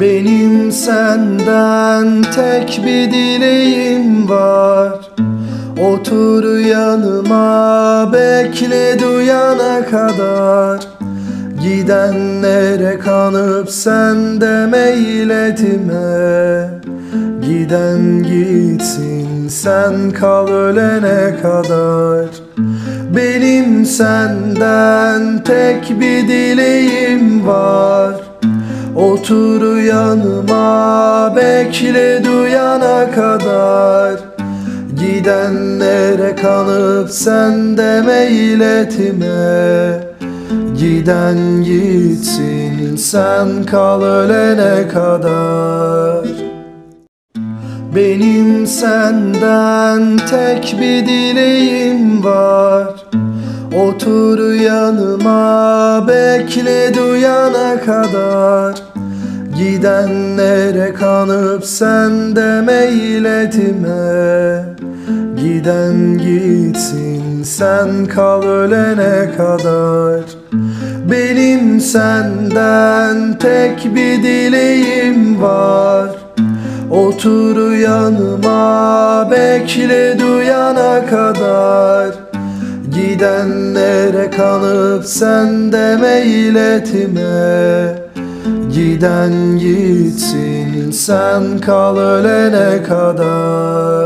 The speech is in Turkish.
Benim senden tek bir dileğim var. Otur yanıma bekle duyana kadar. Gidenlere kanıp sen de meyletime. Giden gitsin sen kal ölene kadar. Benim senden tek bir dileğim var Otur yanıma bekle duyana kadar. Gidenlere kanıp sen de meyletime Giden gitsin sen kal ölene kadar. Benim senden tek bir dileğim var. Otur yanıma bekle duyana kadar Gidenlere kanıp sen de meyletime. Giden gitsin sen kal ölene kadar. Benim senden tek bir dileğim var. Otur yanıma bekle duyana kadar. Gidenlere kanıp sen de meyletime Giden gitsin. Sen kal ölene kadar